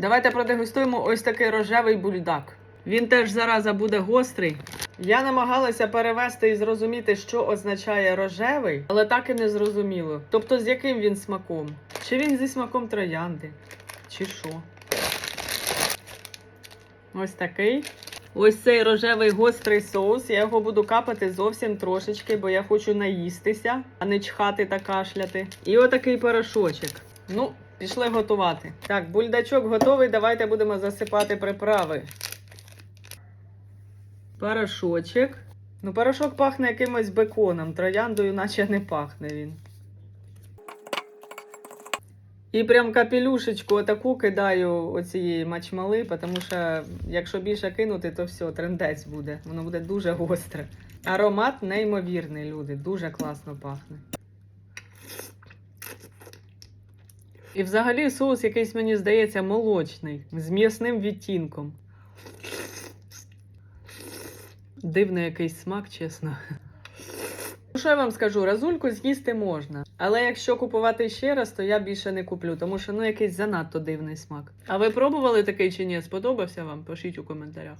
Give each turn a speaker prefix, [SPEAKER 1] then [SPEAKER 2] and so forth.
[SPEAKER 1] Давайте продегустуємо ось такий рожевий бульдак. Він теж зараза буде гострий. Я намагалася перевести і зрозуміти, що означає рожевий, але так і не зрозуміло. Тобто з яким він смаком? Чи він зі смаком троянди? Чи що? Ось такий. Ось цей рожевий гострий соус. Я його буду капати зовсім трошечки, бо я хочу наїстися, а не чхати та кашляти. І отакий порошочок. Ну, пішли готувати. Так, бульдачок готовий. Давайте будемо засипати приправи. Порошочок. Ну, порошок пахне якимось беконом. Трояндою, наче не пахне він. І прям капелюшечку отаку кидаю оцієї мачмали, тому що якщо більше кинути, то все, трендець буде. Воно буде дуже гостре. Аромат неймовірний, люди. Дуже класно пахне. І взагалі соус якийсь, мені здається, молочний, з м'ясним відтінком. Дивний якийсь смак, чесно. Ну, Що я вам скажу, разульку з'їсти можна. Але якщо купувати ще раз, то я більше не куплю, тому що ну якийсь занадто дивний смак. А ви пробували такий чи ні? Сподобався вам? Пишіть у коментарях.